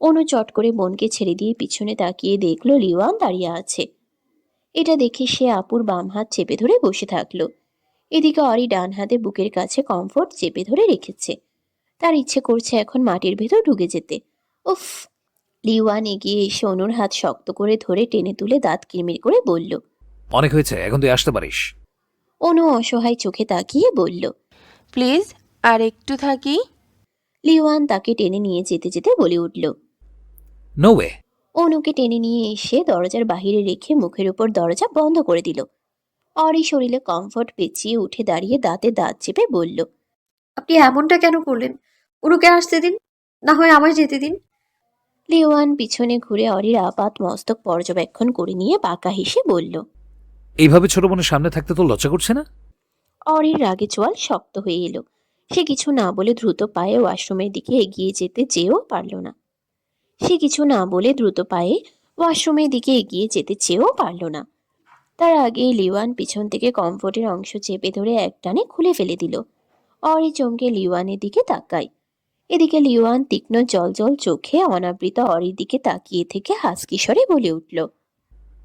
অনু চট করে বোনকে ছেড়ে দিয়ে পিছনে তাকিয়ে দেখল লিওয়ান দাঁড়িয়ে আছে। এটা দেখে সে আপুর বাম হাত চেপে ধরে বসে থাকল। এদিকে অরি ডান হাতে বুকের কাছে কমফোর্ট চেপে ধরে রেখেছে। তার ইচ্ছে করছে এখন মাটির ভেতর ঢুকে যেতে। উফ! লিওয়ান এগিয়ে এসে অনুর হাত শক্ত করে ধরে টেনে তুলে দাঁত কিরমির করে বলল অনেক হয়েছে এখন তুই আসতে পারিস। অনু অসহায় চোখে তাকিয়ে বলল প্লিজ আর একটু থাকি? লিওয়ান তাকে টেনে নিয়ে যেতে যেতে বলে উঠল। নো ওয়ে অনুকে টেনে নিয়ে এসে দরজার বাহিরে রেখে মুখের উপর দরজা বন্ধ করে দিল। অরি শরীরে কমফর্ট পেঁচিয়ে উঠে দাঁড়িয়ে দাঁতে দাঁত চেপে বলল আপনি এমনটা কেন করলেন? উনুকে আসতে দিন না হয় আমায় যেতে দিন। লিওয়ান পিছনে ঘুরে অরির আপাত মস্তক পর্যবেক্ষণ করে নিয়ে বাঁকা হেসে বলল এইভাবে ছোট বোনের সামনে থাকতে তো লজ্জা করছে না? অরির রাগে চোয়াল শক্ত হয়ে এলো। সে কিছু না বলে দ্রুত পায়ে ওয়াশরুমের দিকে এগিয়ে যেতে চেয়েও পারল না। সে কিছু না বলে দ্রুত পায়ে ওয়াশরুমের দিকে এগিয়ে যেতে চেয়েও পারল না। তার আগে লিওয়ান পিছন থেকে কমফোর্টের অংশ চেপে ধরে একটানে খুলে ফেলে দিল। অরি চমকে লিওয়ানের দিকে তাকায়। এদিকে লিওয়ান তীক্ষ্ণ জল জল চোখে অনাবৃত অরির দিকে তাকিয়ে থেকে হাসকিশরে বলে উঠল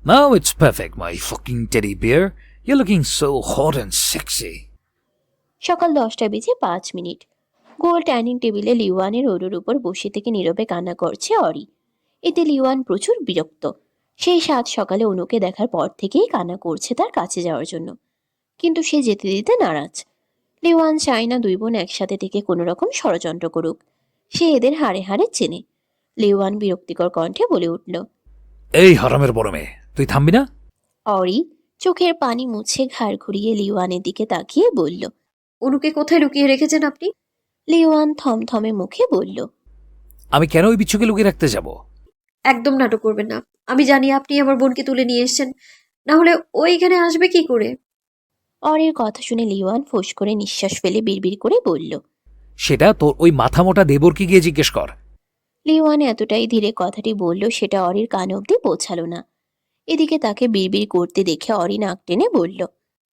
now it's perfect my fucking teddy bear you looking so hot and sexy সকাল দশটা বেজে পাঁচ মিনিট। গোল ডাইনিং টেবিলে লিওয়ানের ওরুর উপর বসে থেকে নীরবে কান্না করছে অরি। এতে লিওয়ান প্রচুর বিরক্ত। সেই সাত সকালে অনুকে দেখার পর থেকেই কান্না করছে তার কাছে যাওয়ার জন্য। কিন্তু সে যেতে দিতে নারাজ। লিওয়ান চায় না দুই বোন একসাথে থেকে কোনো রকম ষড়যন্ত্র করুক। সে এদের হাড়ে হাড়ে চেনে। লিওয়ান বিরক্তিকর কণ্ঠে বলে উঠল এই হারামের বড় মেয়ে তুই থামবি না? অরি চোখের পানি মুছে ঘাড় ঘুরিয়ে লিওয়ানের দিকে তাকিয়ে বলল অনুকে কোথায় লুকিয়ে রেখেছেন আপনি? লিওয়ান থমথমে মুখে বলল আমি কেন ওই বিচ্ছুকে লুকিয়ে রাখতে যাব? একদম নাটক করবেন না। আমি জানি আপনি আমার বোনকে তুলে নিয়ে এসেছেন। না হলে ও এখানে আসবে কি করে? অরের কথা শুনে লিওয়ান ফোঁস করে নিঃশ্বাস ফেলে বিড়বিড় করে বলল সেটা তোর ওই মাথা মোটা দেবরকে গিয়ে জিজ্ঞেস কর। লিওয়ান এতটাই ধীরে কথাটি বলল সেটা অরির কান অব্দি পৌঁছালো না। এদিকে তাকে বিড়বিড় করতে দেখে অরি নাক টেনে বলল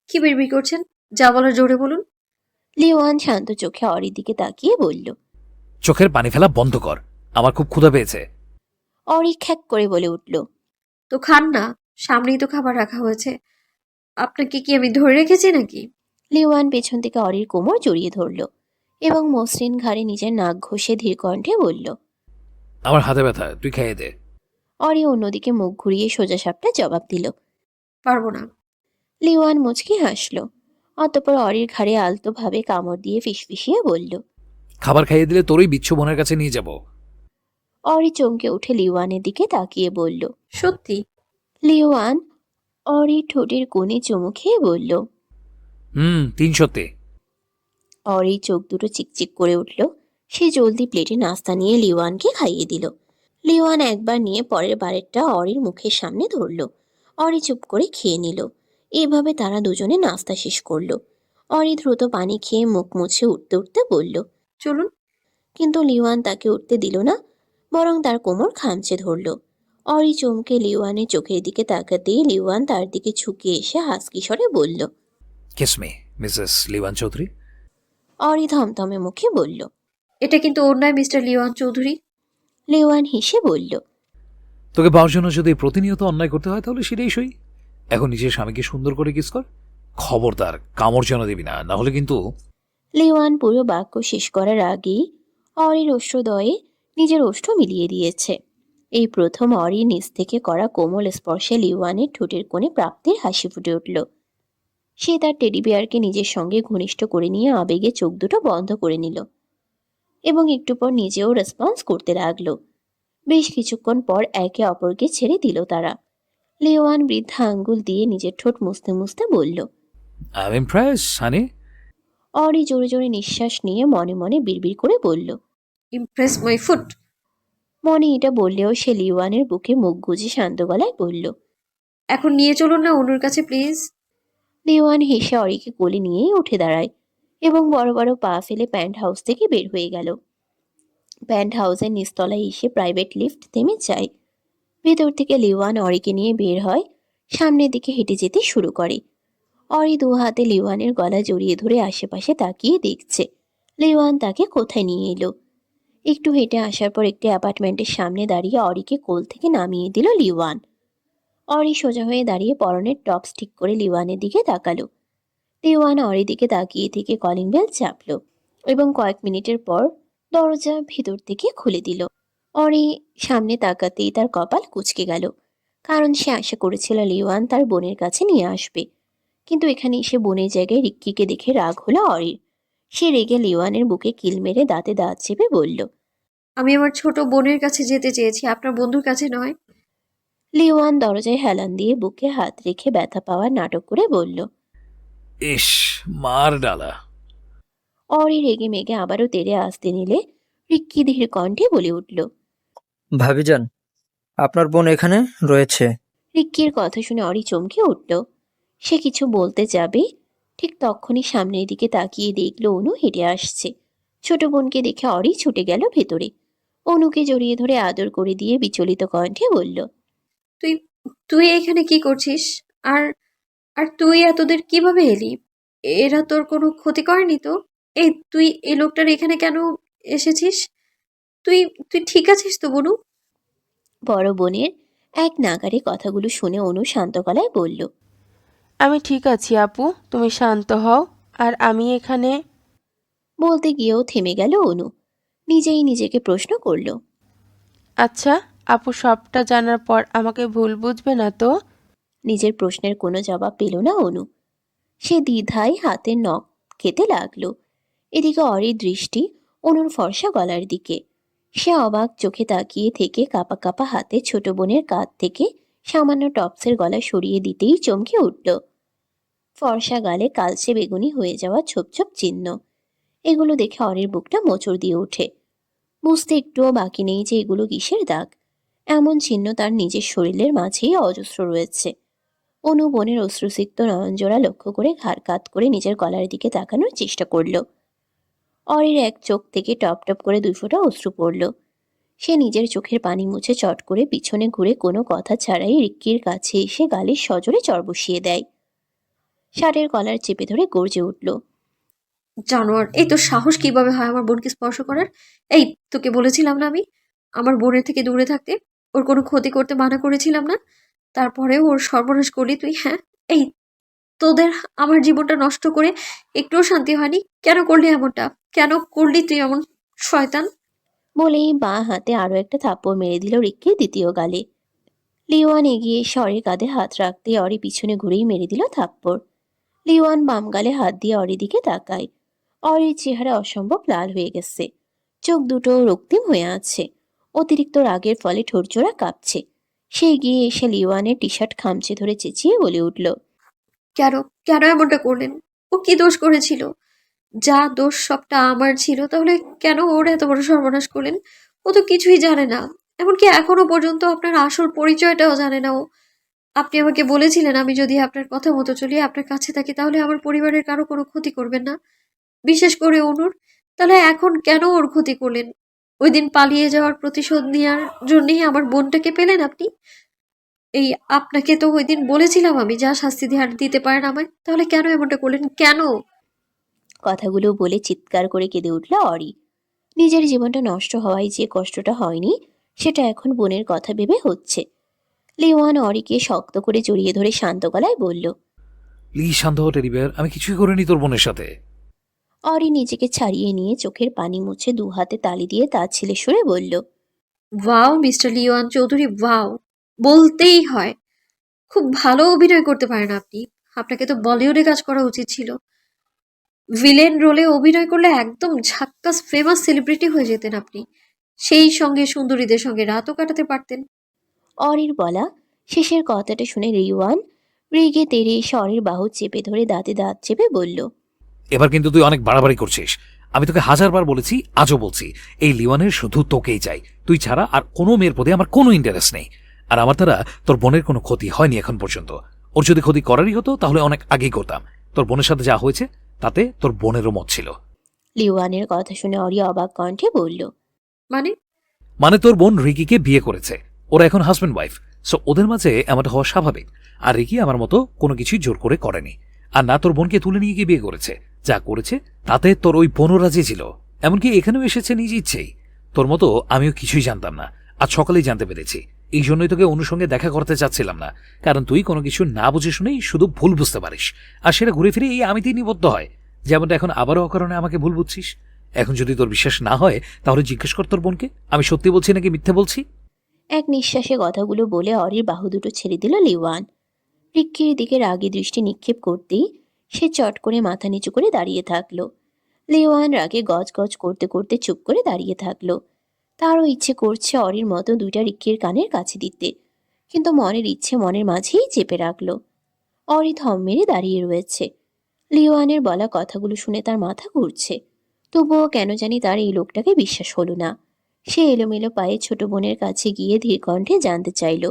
কি বিড়বিড় করছেন? যা বলার জোরে বলুন। লিওয়ান শান্ত চোখে অরির দিকে তাকিয়ে বলল চোখের পানি ফেলা বন্ধ কর আমার খুব ক্ষুধা পেয়েছে। অরি খ্যাক করে বলে উঠল তো খান না সামনেই তো খাবার রাখা হয়েছে। আপনাকে কি আমি ধরে রেখেছি নাকি? লিওয়ান পেছন থেকে অরির কোমর জড়িয়ে ধরল এবং মসৃণ ঘাড়ে নিজের নাক ঘষে ধীর কণ্ঠে বলল আমার হাতে ব্যথা তুই খেয়ে দে। অরি অন্যদিকে মুখ ঘুরিয়ে সোজা সাপটা জবাব দিল পারব না। লিওয়ান মুচকি হাসল। অতঃপর অরির ঘাড়ে আলতোভাবে কামড় দিয়ে ফিসফিসিয়ে বলল খাবার খাইয়ে দিলে তোরই বিচ্ছু বোনের কাছে নিয়ে যাব। অরি চমকে উঠে লিওয়ানের দিকে তাকিয়ে বলল সত্যি? লিওয়ান? অরি ঠোঁটের কোণে চুমু খেয়ে বলল হুম তিনশোতে। অরি চোখ দুটো চিকচিক করে উঠল সে জলদি প্লেটে নাস্তা নিয়ে লিওয়ানকে খাইয়ে দিল। লিওয়ান একবার নিয়ে পরের বারেরটা অরির মুখের সামনে ধরল অরি চুপ করে খেয়ে নিল। এভাবে তারা দুজনে নাস্তা শেষ করল। অরি দ্রুত পানি খেয়ে মুখ মুছে উঠতে উঠতে বলল চলুন। কিন্তু লিওয়ান তাকে উঠতে দিল না বরং তার কোমর খামচে ধরল। অরি চমকে লিওয়ানের চোখের দিকে তাকাতেই লিওয়ান তার দিকে ঝুঁকে এসে হাসকি স্বরে বলল কিসমি মিসেস লিওয়ান চৌধুরী? অরি থমথমে মুখে বলল এটা কিন্তু অন্যায় মিস্টার লিওয়ান চৌধুরী। লিওয়ান হেসে বলল তোকে পাওয়ার জন্য যদি প্রতিনিয়ত অন্যায় করতে হয় তাহলে সেটাই সই। এখন নিজের স্বামীকে সুন্দর করে কিস কর। খবরদার, কামড় যেন দিবি না না হলে কিন্তু লিওয়ান পুরো বাক্য শেষ করার আগেই অরির অষ্টদয়ে নিজের ওষ্ঠ মিলিয়ে দিয়েছে। এই প্রথম অরি নিজ থেকে করা কোমল স্পর্শে লিওয়ানের ঠোঁটের কোণে প্রাপ্তির হাসি ফুটে উঠল। সে তার টেডি বিয়ারকে নিজের সঙ্গে ঘনিষ্ঠ করে নিয়ে আবেগে চোখ দুটো বন্ধ করে নিল এবং একটু পর নিজেও রেসপন্স করতে লাগল। বেশ কিছুক্ষণ পর একে অপরকে ছেড়ে দিল তারা। লিওয়ান বৃদ্ধা আঙ্গুল দিয়ে নিজের ঠোঁট মুছতে মুছতে বলল আই এম ইমপ্রেস হানি অরি জোরে জোরে নিঃশ্বাস নিয়ে মনে মনে বিড়বিড় করে বলল ইমপ্রেস মাই ফুট মনে এটা বললেও সে লিওয়ানের বুকে মুখ গুজে শান্ত গলায় বলল এখন নিয়ে চলুন না অনুর কাছে প্লিজ লিওয়ান হেসে অরিকে কোলে নিয়েই উঠে দাঁড়ায় এবং বড় বড় পা ফেলে প্যান্ট হাউস থেকে বের হয়ে গেল। প্যান্ট হাউসের নিচতলায় এসে প্রাইভেট লিফট থেমে যায়। ভেতর থেকে লিওয়ান অরিকে নিয়ে বের হয়, সামনের দিকে হেঁটে যেতে শুরু করে। অরি দু হাতে লিওয়ানের গলা জড়িয়ে ধরে আশেপাশে তাকিয়ে দেখছে, লিওয়ান তাকে কোথায় নিয়ে এলো। একটু হেঁটে আসার পর একটি অ্যাপার্টমেন্টের সামনে দাঁড়িয়ে অরিকে কোল থেকে নামিয়ে দিল লিওয়ান। অরি সোজা হয়ে দাঁড়িয়ে পরনের টপস ঠিক করে লিওয়ানের দিকে তাকালো। লিওয়ান অরির দিকে তাকিয়ে থেকে কলিং বেল চাপলো এবং কয়েক মিনিটের পর দরজা ভিতর থেকে খুলে দিল। অরি সামনে তাকাতেই তার কপাল কুচকে গেল। কারণ সে আশা করেছিল লিওয়ান তার বোনের কাছে নিয়ে আসবে। কিন্তু এখানে এসে বোনের জায়গায় রিক্কিকে দেখে রাগ হলো অরির। সে রেগে লিওয়ানের বুকে কিল মেরে দাঁতে দাঁত চেপে বলল আমি আমার ছোট বোনের কাছে যেতে চেয়েছি আপনার বন্ধুর কাছে নয়? লিওয়ান দরজায় হেলান দিয়ে বুকে হাত রেখে ব্যথা পাওয়ার নাটক করে বলল ইস মার ডালা। অরি রেগে মেগে আবারও তেড়ে আসতে নিলে রিক্কি ধীর কণ্ঠে বলে উঠল ভাবিজান আপনার বোন এখানে রয়েছে। রিক্কির কথা শুনে অরি চমকে উঠল। সে কিছু বলতে যাবে? ঠিক তখনই সামনের দিকে তাকিয়ে দেখল অনু হেঁটে আসছে। ছোট বোনকে দেখে অরি ছুটে গেল ভেতরে। অনুকে জড়িয়ে ধরে আদর করে দিয়ে বিচলিত কণ্ঠে বলল তুই তুই এখানে কি করছিস? আর আর তুই এতদের কীভাবে এলি? এরা তোর কোনো ক্ষতি করেনি তো? এই তুই এই লোকটার এখানে কেন এসেছিস? তুই তুই ঠিক আছিস তো বনু? বড় বোনের এক নাগারে কথাগুলো শুনে অনু শান্ত গলায় বলল আমি ঠিক আছি আপু তুমি শান্ত হও আর আমি এখানে। বলতে গিয়েও থেমে গেল অনু নিজেই নিজেকে প্রশ্ন করল আচ্ছা আপু সবটা জানার পর আমাকে ভুল বুঝবে না তো? নিজের প্রশ্নের কোনো জবাব পেল না অনু সে দ্বিধায় হাতের নখ খেতে লাগল এদিকে অরি দৃষ্টি অনুর ফর্সা গলার দিকে সে অবাক চোখে তাকিয়ে থেকে কাপা কাপা হাতে ছোট বোনের কাঁধ থেকে সামান্য টপসের গলা সরিয়ে দিতেই চমকে উঠল। ফর্সা গালে কালচে বেগুনি হয়ে যাওয়া ছোপ ছোপ চিহ্ন। এগুলো দেখে অরের বুকটা মোচড় দিয়ে ওঠে। বুঝতে একটুও বাকি নেই যে এগুলো কিসের দাগ। এমন চিহ্ন তার নিজের শরীরের মাঝেই অজস্র রয়েছে। অনু বনের অশ্রুসিক্ত নয়নজোড়া লক্ষ্য করে ঘাড় কাত করে নিজের গলার দিকে তাকানোর চেষ্টা করল। অরির এক চোখ থেকে টপ টপ করে দুই ফোঁটা অশ্রু পড়ল। সে নিজের চোখের পানি মুছে চট করে পিছনে ঘুরে কোনো কথা ছাড়াই রিক্কির কাছে এসে গালের সজোরে চর বসিয়ে দেয়। শার্টের কলার চেপে ধরে গর্জে উঠল, জানোয়ার, এই তোর সাহস কীভাবে হয় আমার বোনকে স্পর্শ করার? এই, তোকে বলেছিলাম না আমি? আমার বোনের থেকে দূরে থাকতে ওর কোনো ক্ষতি করতে মানা করেছিলাম না? তারপরেও ওর সর্বনাশ করলি তুই হ্যাঁ? এই তোদের আমার জীবনটা নষ্ট করে একটুও শান্তি হয়নি? কেন করলি এমনটা? কেন করলি তুই এমন, শয়তান? বলেই বাঁ হাতে আরও একটা থাপ্পড় মেরে দিল রিক্কির দ্বিতীয় গালে। লিওয়ান এগিয়ে এসে কাঁধে হাত রাখতে অরি পিছনে ঘুরেই মেরে দিল থাপ্পড়। লিওয়ান বাম গালে হাত দিয়ে অরির দিকে তাকায়। অরির চেহারা অসম্ভব লাল হয়ে গেছে। চোখ দুটো রক্তিম হয়ে আছে। অতিরিক্ত রাগের ফলে ঠোরচোরা কাঁপছে। সে গিয়ে এসে লিওয়ানের টি শার্ট খামচে ধরে চেঁচিয়ে বলে উঠল কেন? কেন এমনটা করলেন? ও কি দোষ করেছিল? যা দোষ সবটা আমার ছিল, তাহলে কেন ওর এত বড় সর্বনাশ করলেন? ও তো কিছুই জানে না। এমনকি এখনও পর্যন্ত আপনার আসল পরিচয়টাও জানে না ও। আপনি আমাকে বলেছিলেন আমি যদি আপনার কথা মতো চলি, আপনার কাছে থাকি, তাহলে আমার পরিবারের কারও কোনো ক্ষতি করবেন না। বিশেষ করে অনুর। তাহলে এখন কেন ওর ক্ষতি করলেন? ওই দিন পালিয়ে যাওয়ার প্রতিশোধ নেওয়ার জন্যই আমার বোনটাকে পেলেন আপনি? এই আপনাকে তো ওই দিন বলেছিলাম আমি যা শাস্তি দেওয়ার দিতে পারেন আমায় তাহলে কেন এমনটা করলেন? কেন? কথাগুলো বলে চিৎকার করে কেঁদে উঠল অরি। নিজের জীবনটা নষ্ট হওয়ায় যে কষ্টটা হয়নি সেটা এখন বোনের কথা ভেবে হচ্ছে। লিওয়ান অরিকে শক্ত করে জড়িয়ে ধরে শান্ত গলায় বলল প্লিজ শান্ত হ টেরিবেয়ার আমি কিছুই করিনি তোর বোনের সাথে। অরি নিজেকে ছাড়িয়ে নিয়ে চোখের পানি মুছে দু হাতে তালি দিয়ে তার ছেলে সুরে বলল wow mister Liwan Chowdhury wow. বলতেই হয়। খুব ভালো অভিনয় করতে পারেন আপনি। আপনাকে তো বলিউডে কাজ করা উচিত ছিল। ভিলেন রোলে অভিনয় করলে একদম ঝাক্কাস ফেমাস সেলিব্রিটি হয়ে যেতেন আপনি। সেই সঙ্গে সুন্দরীদের সঙ্গে রাতও কাটাতে পারতেন। অরির বলা শেষের কথাটা শুনে রিওয়ান রেগে তেড়ে এসে অরির বাহু চেপে ধরে দাঁতে দাঁত চেপে বলল এবার কিন্তু তুই অনেক বাড়াবাড়ি করছিস। আমি তোকে হাজারবার বলেছি আজও বলছি এই লিওয়ানের শুধু তোকেই চাই। তুই ছাড়া আর কোনো মেয়ের প্রতি আমার কোনো ইন্টারেস্ট নেই। আর আমার দ্বারা তোর বোনের কোনো ক্ষতি হয়নি এখন পর্যন্ত। ওর যদি ক্ষতি করারই হতো তাহলে অনেক আগেই করতাম। তোর বোনের সাথে যা হয়েছে তাতে তোর বোনেরও মত ছিল। লিওয়ানের কথা শুনে অরি অবাক কণ্ঠে বলল মানে? মানে তোর বোন রিকিকে বিয়ে করেছে। ওরা এখন হাজব্যান্ড ওয়াইফ সো ওদের মাঝে এমনটা হওয়া স্বাভাবিক। আর রিকি আমার মতো কোনো কিছুই জোর করে করেনি। আর না তোর বোনকে তুলে নিয়ে গিয়ে বিয়ে করেছে। যা করেছে তাতে তোর ওই বোনও রাজি ছিল। এমনকি এখানেও এসেছে নিজ ইচ্ছেই। তোর মতো আমিও কিছুই জানতাম না। আজ সকালেই জানতে পেরেছি। এই জন্যই তোকে অনুসঙ্গে দেখা করতে চাচ্ছিলাম না। কারণ তুই কোনো কিছু না বুঝে শুনেই শুধু ভুল বুঝতে পারিস। আর সেটা ঘুরে ফিরে এই আমিতেই নিবদ্ধ হয়। যেমনটা এখন আবারও অকারণে আমাকে ভুল বুঝছিস। এখন যদি তোর বিশ্বাস না হয়, তাহলে জিজ্ঞেস কর তোর বোনকে। আমি সত্যি বলছি নাকি মিথ্যে বলছি? এক নিঃশ্বাসে কথাগুলো বলে অরির বাহু দুটো ছেড়ে দিল লিওয়ান। রিক্কির দিকে রাগী দৃষ্টি নিক্ষেপ করতেই সে চট করে মাথা নিচু করে দাঁড়িয়ে থাকল। লিওয়ান রাগে গজ গজ করতে করতে চুপ করে দাঁড়িয়ে থাকল। তারও ইচ্ছে করছে অরির মতো দুইটা রিক্কির কানের কাছে দিতে। কিন্তু মনের ইচ্ছে মনের মাঝেই চেপে রাখল। অরি থম মেরে দাঁড়িয়ে রয়েছে। লিওয়ানের বলা কথাগুলো শুনে তার মাথা ঘুরছে। তবুও কেন জানি তার এই লোকটাকে বিশ্বাস হলো না। সে এলোমেলো পায়ে ছোট বোনের কাছে গিয়ে ধীর কণ্ঠে জানতে চাইল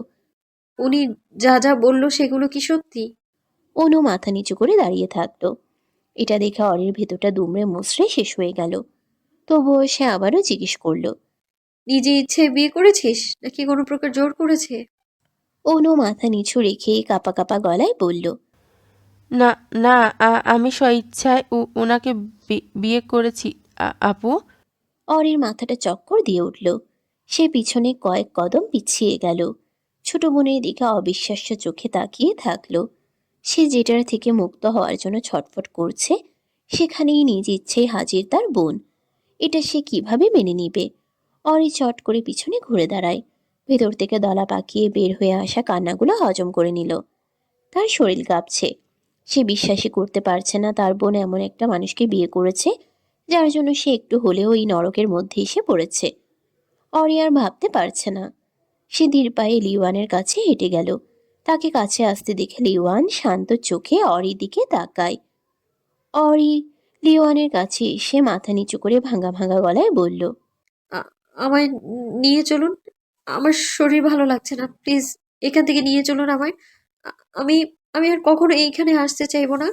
উনি যা যা বলল সেগুলো কি সত্যি? অনু মাথা নিচু করে দাঁড়িয়ে থাকতো এটা দেখে অরির ভেতরটা দুমড়ে মুচড়ে শেষ হয়ে গেল। তবুও সে আবারও জিজ্ঞেস করল নিজে ইচ্ছে বিয়ে করেছিস? নাকি কোনো প্রকার জোর করেছে? অনু মাথা নিচু রেখে কাপা কাপা গলায় বলল না না আ- আমি স্বইচ্ছায় উ- ওনাকে বি- বিয়ে করেছি। আ- আপু? অরির মাথাটা চক্কর দিয়ে উঠল। সে পিছনে কয়েক কদম পিছিয়ে গেল। ছোট বোনের দিকে অবিশ্বাস্য চোখে তাকিয়ে থাকল। সে যেটার থেকে মুক্ত হওয়ার জন্য ছটফট করছে সেখানেই নিজ ইচ্ছেই হাজির তার বোন। এটা সে কীভাবে মেনে নিবে? অরি চট করে পিছনে ঘুরে দাঁড়ায়। ভেতর থেকে দলা পাকিয়ে বের হয়ে আসা কান্নাগুলো হজম করে নিল। তার শরীর কাঁপছে। সে বিশ্বাসই করতে পারছে না তার বোন এমন একটা মানুষকে বিয়ে করেছে, যার জন্য সে একটু হলেও এই নরকের মধ্যে এসে পড়েছে। অরি আর ভাবতে পারছে না। সে ধীর পায়ে লিওয়ানের কাছে হেঁটে গেল। তাকে কাছে আসতে দেখে লিওয়ান শান্ত চোখে অরির দিকে তাকায়। অরি, লিওয়ানের কাছে এসে মাথা নিচু করে ভাঙা ভাঙা গলায় বলল আমায় নিয়ে চলুন। আমার শরীর ভালো লাগছে না। প্লিজ, এখান থেকে নিয়ে চলুন আমায়। আমি আমি আর কখনো এইখানে আসতে চাইব না।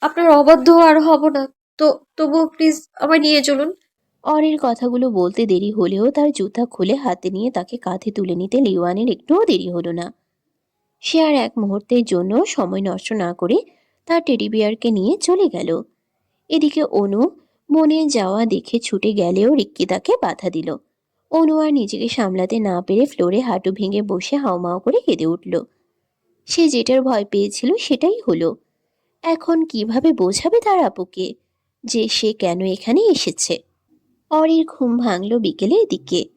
আপনার অবাধ্য আর হব না। তো, তবুও প্লিজ আমায় নিয়ে চলুন। অরির কথাগুলো বলতে দেরি হলেও তার জুতা খুলে হাতে নিয়ে তাকে কাঁধে তুলে নিতে লিওয়ানের একটুও দেরি হলো না। সে আর এক মুহূর্তের জন্য সময় নষ্ট না করে তার টেডি বিয়ারকে নিয়ে চলে গেল। এদিকে অনু মনে যাওয়া দেখে ছুটে গেলেও রিক্কি তাকে বাধা দিল। অনু আর নিজেকে সামলাতে না পেরে ফ্লোরে হাঁটু ভেঙে বসে হাউমাউ করে কেঁদে উঠল। সে যেটার ভয় পেয়েছিল সেটাই হলো। এখন কীভাবে বোঝাবে তার আপুকে যে সে কেন এখানে এসেছে? অরির ঘুম ভাঙল বিকেলের দিকে।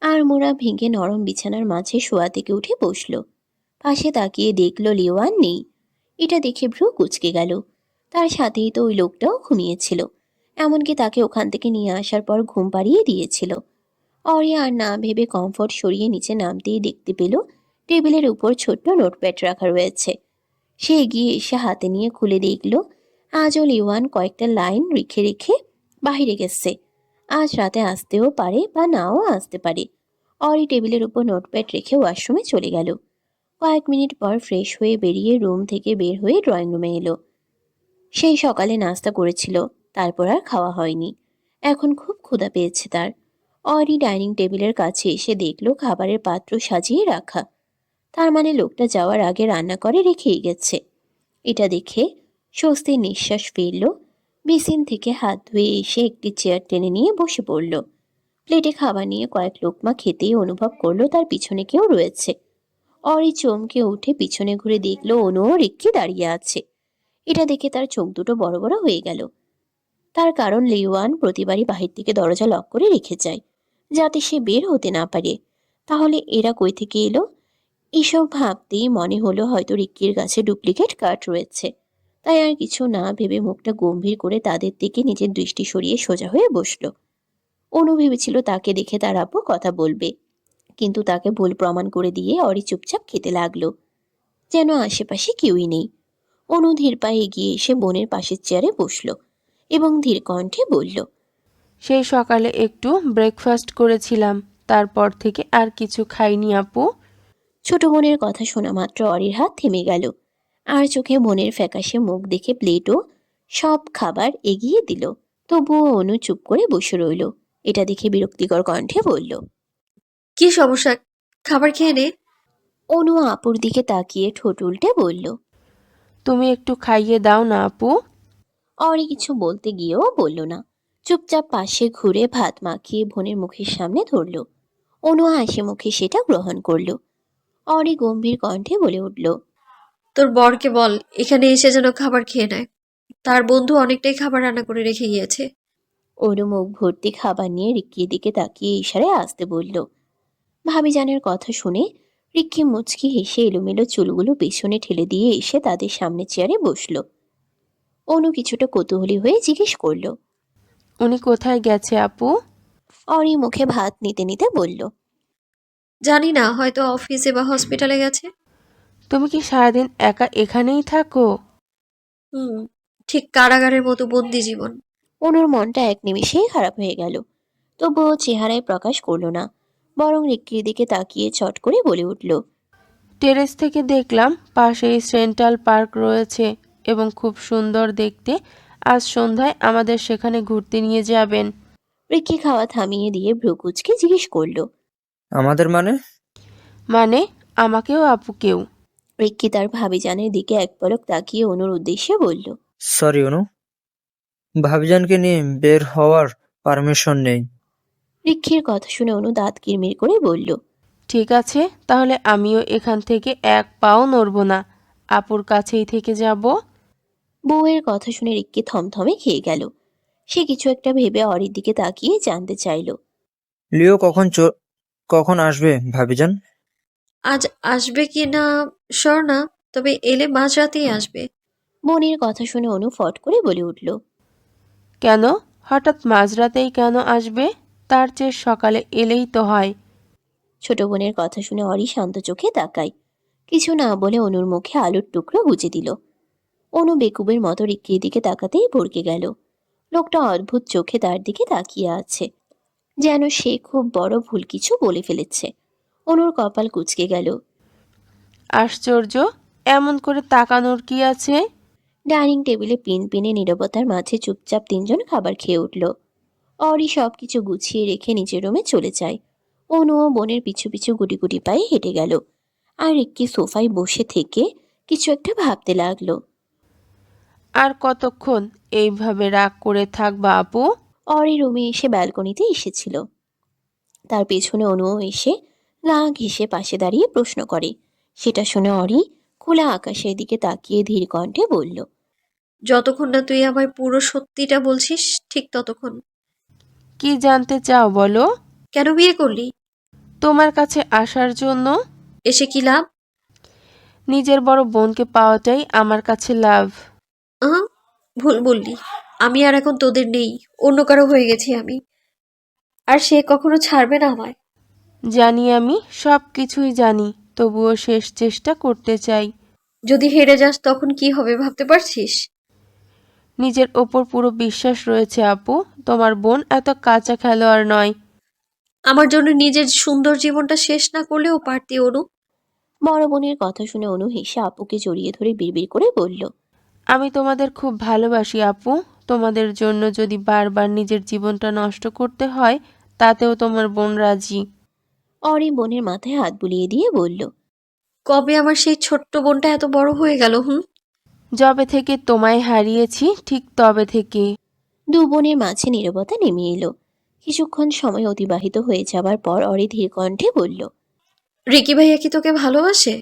আর মোড়া ভেঙে নরম বিছানার মাঝে শোয়া থেকে উঠে বসল। পাশে তাকিয়ে দেখল লিওয়ান নেই। এটা দেখে ভ্রু কুচকে গেল। তার সাথেই তো ওই লোকটাও ঘুমিয়েছিল। এমনকি তাকে ওখান থেকে নিয়ে আসার পর ঘুম পাড়িয়ে দিয়েছিল। অরি আর না ভেবে কমফোর্ট সরিয়ে নিচে নামতেই দেখতে পেল টেবিলের উপর ছোট্ট নোটপ্যাড রাখা রয়েছে। সে এগিয়ে এসে হাতে নিয়ে খুলে দেখল আজও লিওয়ান কয়েকটা লাইন রেখে রেখে বাহিরে গেছে। আজ রাতে আসতেও পারে বা নাও আসতে পারে। অরি টেবিলের উপর নোটপ্যাড রেখে ওয়াশরুমে চলে গেল। কয়েক মিনিট পর ফ্রেশ হয়ে বেরিয়ে রুম থেকে বের হয়ে ড্রয়িং রুমে এলো। সেই সকালে নাস্তা করেছিল, তারপর আর খাওয়া হয়নি। এখন খুব ক্ষুধা পেয়েছে তার। অরি ডাইনিং টেবিলের কাছে এসে দেখল খাবারের পাত্র সাজিয়ে রাখা। তার মানে লোকটা যাওয়ার আগে রান্না করে রেখেই গেছে। এটা দেখে স্বস্তির নিঃশ্বাস ফেলল। বেসিন থেকে হাত ধুয়ে এসে একটি চেয়ার টেনে নিয়ে বসে পড়ল। প্লেটে খাবার নিয়ে কয়েক লোকমা খেতেই অনুভব করল তার পিছনে কেউ রয়েছে। অরি চমকে উঠে পিছনে ঘুরে দেখল অনুও রিক্কি দাঁড়িয়ে আছে। এটা দেখে তার চোখ দুটো বড় বড় হয়ে গেল। তার কারণ লিওয়ান প্রতিবারই বাহির থেকে দরজা লক করে রেখে যায়। যাতে সে বের হতে না পারে। তাহলে এরা কই থেকে এলো? এসব ভাবতেই মনে হলো হয়তো রিক্কির কাছে ডুপ্লিকেট কার্ড রয়েছে। তাই আর কিছু না ভেবে মুখটা গম্ভীর করে তাদের দিকে নিজের দৃষ্টি সরিয়ে সোজা হয়ে বসল। অনু ভেবেছিল তাকে দেখে তার আপু কথা বলবে, কিন্তু তাকে ভুল প্রমাণ করে দিয়ে অরি চুপচাপ খেতে লাগল। যেন আশেপাশে কেউই নেই। অনু ধীর পায়ে এগিয়ে এসে বোনের পাশের চেয়ারে বসল এবং ধীর কণ্ঠে বলল সেই সকালে একটু ব্রেকফাস্ট করেছিলাম। তারপর থেকে আর কিছু খাইনি আপু। ছোট বোনের কথা শোনা মাত্র অরির হাত থেমে গেল। আর চোখে বোনের ফ্যাকাশে মুখ দেখে প্লেটও সব খাবার এগিয়ে দিল। তবুও অনু চুপ করে বসে রইল। এটা দেখে বিরক্তিকর কণ্ঠে বলল কি সমস্যা? খাবার খেয়ে নে। অনু আপুর দিকে তাকিয়ে ঠোঁট উল্টে বলল তুমি একটু খাইয়ে দাও না আপু। অরি কিছু বলতে গিয়েও বলল না। চুপচাপ পাশে ঘুরে ভাত মাখিয়ে বোনের মুখের সামনে ধরল। অনু হাসি মুখে সেটা গ্রহণ করল। অরি গম্ভীর কণ্ঠে বলে উঠল তোর বরকে বল এখানে এসে যেন খাবার খেয়ে নেয়। তার বন্ধু অনেকটাই খাবার রান্না করে রেখে গিয়েছে। অনু মুখ ভর্তি খাবার নিয়ে রিক্কির দিকে তাকিয়ে ইশারায় আসতে বলল। ভাবিজানের কথা শুনে রিক্কি মুচকি হেসে এলোমেলো চুলগুলো পেছনে ঠেলে দিয়ে এসে তাদের সামনে চেয়ারে বসল। অনু কিছুটা কৌতূহলী হয়ে জিজ্ঞেস করল উনি কোথায় গেছে আপু? অরি মুখে ভাত নিতে নিতে বলল জানি না হয়তো অফিসে বা হসপিটালে গেছে? তুমি কি সারাদিন একা এখানেই থাকো? হুম ঠিক কারাগারের মতো বন্দি জীবন। অনুর মনটা এক নিমিষেই খারাপ হয়ে গেল। তবুও চেহারায় প্রকাশ করল না বরং রিক্কির দিকে তাকিয়ে চট করে বলে উঠল টেরেস থেকে দেখলাম পাশেই সেন্ট্রাল পার্ক রয়েছে এবং খুব সুন্দর দেখতে। আজ সন্ধ্যায় আমাদের সেখানে ঘুরতে নিয়ে যাবেন। রিক্কি খাওয়া থামিয়ে দিয়ে ভ্রুকুচকে জিজ্ঞেস করল। আমাদের মানে? মানে আমাকেও আপুকেও রিক্কি তার ভাবিজানের দিকে এক পলক তাকিয়ে অনুর উদ্দেশ্যে বলল সরি অনু। ভাবিজানকে নিয়ে বের হওয়ার পারমিশন নেই। রিক্ষির কথা শুনে অনু দাঁত কিরমির করে বলল ঠিক আছে তাহলে আমিও এখান থেকে এক পাও নড়ব না। আপুর কাছেই থেকে যাব। বউয়ের কথা শুনে রিক্কি থমথমে খেয়ে গেল। সে কিছু একটা ভেবে অরির দিকে তাকিয়ে জানতে চাইল। লিও কখন চ- কখন আসবে ভাবিজান? আজ আসবে কি না শোর না তবে এলে মাঝরাতেই আসবে। বোনের কথা শুনে অনু ফট করে বলে উঠল। কেন? হঠাৎ মাঝরাতেই কেন আসবে? তার চেয়ে সকালে এলেই তো হয়। ছোট বোনের কথা শুনে অরি শান্ত চোখে তাকায়। কিছু না বলে অনুর মুখে আলুর টুকরো গুজে দিল। অনু বেকুবের মতো রিক্কির দিকে তাকাতেই ভরকে গেল। লোকটা অদ্ভুত চোখে তার দিকে তাকিয়ে আছে। যেন সে খুব বড় ভুল কিছু বলে ফেলেছে। অনুর কপাল কুচকে গেল। আশ্চর্য এমন করে তাকানোর কি আছে? ডাইনিং টেবিলে পিন পিনে নীরবতার মাঝে চুপচাপ তিনজন খাবার খেয়ে উঠল। অরি সব কিছু গুছিয়ে রেখে নিজের রুমে চলে যায়। অনু ও বোনের পিছু পিছু গুটি গুটি পায়ে হেঁটে গেল। আর রিক্কি সোফায় বসে থেকে কিছু একটা ভাবতে লাগল। আর কতক্ষণ এইভাবে রাগ করে থাকবা আপু? অরি রুমে এসে ব্যালকনিতে এসেছিল। তার পেছনে অনুও এসে গা ঘেসে পাশে দাঁড়িয়ে প্রশ্ন করে। সেটা শুনে অরি খোলা আকাশের দিকে তাকিয়ে ধীর কণ্ঠে বলল যতক্ষণ না তুই আমায় পুরো সত্যিটা বলছিস ঠিক ততক্ষণ। কি জানতে চাও বলো? কেন বিয়ে করলি? তোমার কাছে আসার জন্য। এসে কি লাভ? নিজের বড় বোনকে পাওয়াটাই আমার কাছে লাভ। আহ ভুল বললি। আমি আর এখন তোদের নেই অন্য কারও হয়ে গেছি আমি। আর সে কখনো ছাড়বে না আমায়। জানি আমি সব কিছুই জানি তবুও শেষ চেষ্টা করতে চাই। যদি হেরে যাস তখন কি হবে ভাবতে পারছিস? নিজের ওপর পুরো বিশ্বাস রয়েছে আপু। তোমার বোন এত কাঁচা খেলোয়াড় নয়। আমার জন্য নিজের সুন্দর জীবনটা শেষ না করলেও পারতি অনু। বড় বোনের কথা শুনে অনু হেসে আপুকে জড়িয়ে ধরে বিড়বিড় করে বলল আমি তোমাদের খুব ভালোবাসি আপু। তোমাদের জন্য যদি বারবার নিজের জীবনটা নষ্ট করতে হয় তাতেও তোমার বোন রাজি। অরি বোনের মাথায় হাত বুলিয়ে দিয়ে বলল কবে আমার সেই ছোট্ট বোনটা এত বড় হয়ে গেল হুম? যবে থেকে তোমায় হারিয়েছি ঠিক তবে থেকে। দু বোনের মাঝে নীরবতা নেমে এলো। কিছুক্ষণ সময় অতিবাহিত হয়ে যাবার পর অরি ধীর কণ্ঠে বলল রিকি ভাইয়া কি তোকে ভালোবাসে?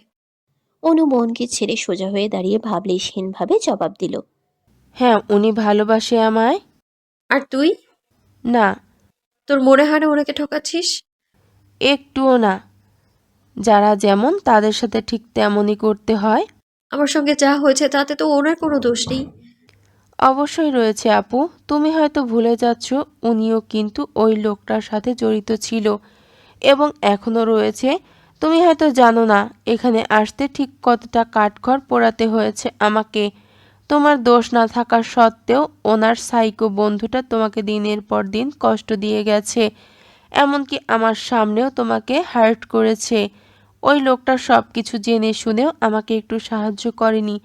অনু বোনকে ছেড়ে সোজা হয়ে দাঁড়িয়ে ভাবলেশহীনভাবে জবাব দিল হ্যাঁ উনি ভালোবাসে আমায়? আর তুই? না। তোর মনে হয় না ওনাকে ঠকাচ্ছিস? একটুও না। যারা যেমন তাদের সাথে ঠিক তেমনই করতে হয়। আমার সঙ্গে যা হয়েছে তাতে তো ওনার কোনো দোষ নেই। অবশ্যই রয়েছে আপু। তুমি হয়তো ভুলে যাচ্ছ উনিও কিন্তু ওই লোকটার সাথে জড়িত ছিল এবং এখনও রয়েছে। তুমি হয়তো জানো না, এখানে আসতে ঠিক কতটা কাঠখড় পোড়াতে হয়েছে আমাকে। তোমার দোষ না থাকা সত্ত্বেও ওনার সাইকো বন্ধুটা তোমাকে দিনের পর দিন কষ্ট দিয়ে গেছে, এমনকি আমার সামনেও তোমাকে হার্ট করেছে। ওই লোকটা সব কিছু জেনে শুনেও আমাকে একটু সাহায্য করেনি।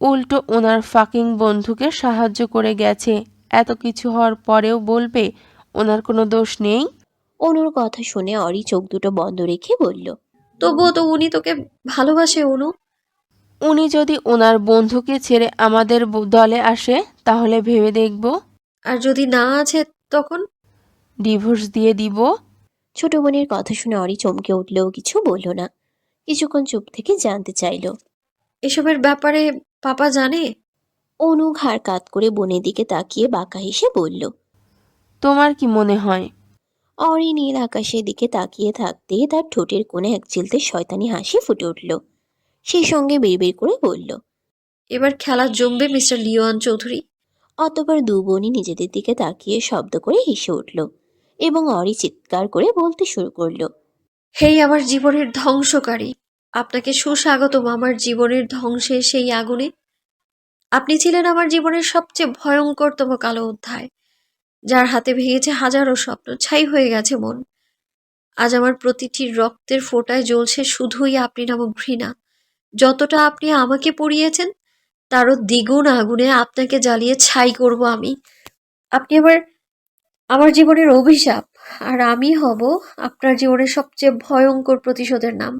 উল্টো ওনার ফাকিং বন্ধুকে সাহায্য করে গেছে। এত কিছু হওয়ার পরেও বলবে, ওনার কোনো দোষ নেই? অনুর কথা শুনে অরি চোখ দুটো বন্ধ রেখে বলল তবুও তো উনি তোকে ভালোবাসে অনু। উনি যদি ওনার বন্ধুকে ছেড়ে আমাদের ব- দলে আসে তাহলে ভেবে দেখব। আর যদি না আছে তখন? ডিভোর্স দিয়ে দিব। ছোট বোনের কথা শুনে অরি চমকে উঠলেও কিছু বলল না। কিছুক্ষণ চুপ থেকে জানতে চাইল এসবের ব্যাপারে পাপা জানে? অনু ঘাড় কাত করে বোনের দিকে তাকিয়ে বাঁকা হেসে বলল তোমার কি মনে হয় অরি নীল আকাশের দিকে তাকিয়ে থাকতেই তার ঠোঁটের কোণে এক চিলতে শয়তানি হাসি ফুটে উঠল। সেই সঙ্গে বিড়বিড় করে বলল এবার খেলা জমবে মিস্টার লিওয়ান চৌধুরী। অতবার দু বোনই নিজেদের দিকে তাকিয়ে শব্দ করে হেসে উঠল এবং অরি চিৎকার করে বলতে শুরু করল হেই আমার জীবনের ধ্বংসকারী। আপনাকে সুস্বাগতম আমার জীবনের ধ্বংসের সেই আগুনে। আপনি ছিলেন আমার জীবনের সবচেয়ে ভয়ঙ্করতম কালো অধ্যায়। যার হাতে ভেঙেছে হাজারো স্বপ্ন, ছাই হয়ে গেছে মন। আজ আমার প্রতিটি রক্তের ফোঁটায় জ্বলছে শুধুই আপনি নামক ঘৃণা। যতটা আপনি আমাকে পড়িয়েছেন, তারও দ্বিগুণ আগুনে আপনাকে জ্বালিয়ে ছাই করব আমি। আপনি আমার আমার জীবনের অভিশাপ, আর আমি হব আপনার জীবনের সবচেয়ে ভয়ঙ্কর প্রতিশোধের নাম।